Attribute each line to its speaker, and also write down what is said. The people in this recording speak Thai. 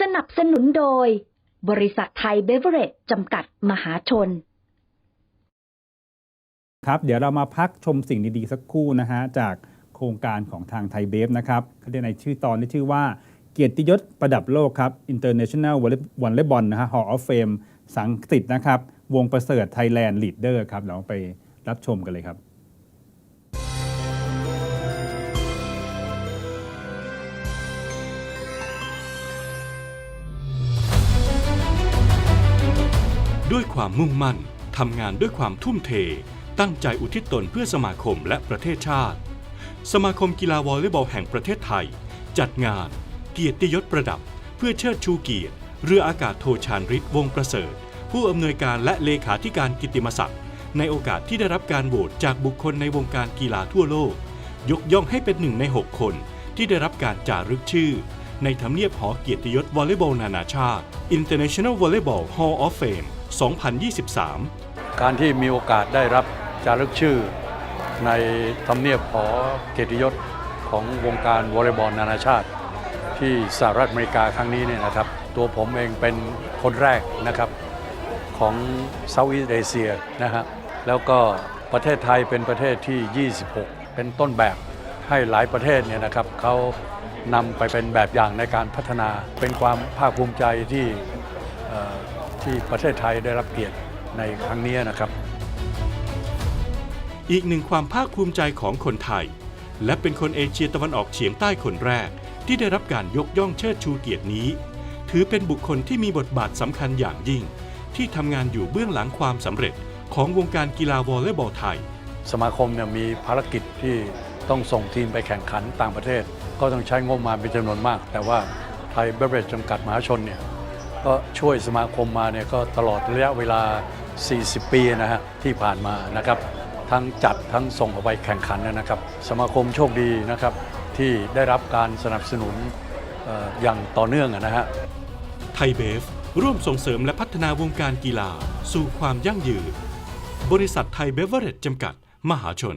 Speaker 1: สนับสนุนโดย บริษัทไทยเบเวอเรจจำกัดมหาชน
Speaker 2: ครับ เดี๋ยวเรามาพักชมสิ่งดีๆสักครู่นะฮะ จากโครงการของทางไทยเบฟนะครับเขาเรียกในชื่อตอนที่ชื่อว่า เกียรติยศประดับโลกครับ International Volleyball นะฮะ Hall of Fame สังสิทธิ์นะครับ วงประเสริฐไทยแลนด์ลีดเดอร์ครับ เราไปรับชมกันเลยครับ
Speaker 3: ด้วยความมุ่งมั่นทำงานด้วยความทุ่มเท ตั้งใจอุทิศตนเพื่อสมาคมและประเทศชาติ สมาคมกีฬาวอลเลย์บอลแห่งประเทศไทย จัดงาน เกียรติยศประดับ เพื่อเชิดชูเกียรติ เรืออากาศโทชานฤทธิ์วงประเสริฐ ผู้อำนวยการและเลขาธิการกิตติมศักดิ์ในโอกาสที่ได้รับการโหวตจากบุคคลในวงการกีฬาทั่วโลก ยกย่องให้เป็นหนึ่งใน 6 คน ที่ได้รับการจารึกชื่อ ในทำเนียบหอเกียรติยศวอลเลย์บอลนานาชาติ International Volleyball Hall of Fame 2023
Speaker 4: การที่มีโอกาสได้รับจารึกชื่อ ในทำเนียบหอเกียรติยศของวงการวอลเลย์บอลนานาชาติ ที่สหรัฐอเมริกาครั้งนี้เนี่ยนะครับ ตัวผมเองเป็นคนแรกนะครับของเซาท์อีสเอเชียนะฮะแล้วก็ประเทศไทยเป็นประเทศที่ 26 เป็นต้นแบบให้หลายประเทศเนี่ยนะครับเขานำไปเป็นแบบอย่างในการพัฒนา เป็นความภาคภูมิใจที่ ที่ประเทศไทยได้รับเกียรติในครั้งนี้นะครับ
Speaker 3: อีกหนึ่งความภาคภูมิใจของคนไทย และเป็นคนเอเชียตะวันออกเฉียงใต้คนแรก ที่ได้รับการยกย่องเชิดชูเกียรตินี้ ถือเป็นบุคคลที่มีบทบาทสำคัญอย่างยิ่ง ที่ทำงานอยู่เบื้องหลังความสำเร็จ ของวงการกีฬาวอลเลย์บอลไทย
Speaker 4: สมาคมเนี่ยมีภารกิจที่ต้องส่งทีมไปแข่งขันต่างประเทศ ก็ต้องใช้งบประมาณเป็นจำนวนมาก แต่ว่าไทยเบเวอเรจจำกัดมหาชนเนี่ย ก็ช่วยสมาคมมาเนี่ยก็ตลอดระยะเวลา 40 ปีนะฮะที่ผ่านมานะครับ ทั้งจัดทั้งส่งออกไปแข่งขันนะครับ สมาคมโชคดีนะครับที่ได้รับการสนับสนุนอย่างต่อเนื่องนะฮะ
Speaker 3: ไทยเบฟร่วมส่งเสริมและพัฒนาวงการกีฬา สู่ความยั่งยืน บริษัทไทยเบเวอร์เรจจำกัด มหาชน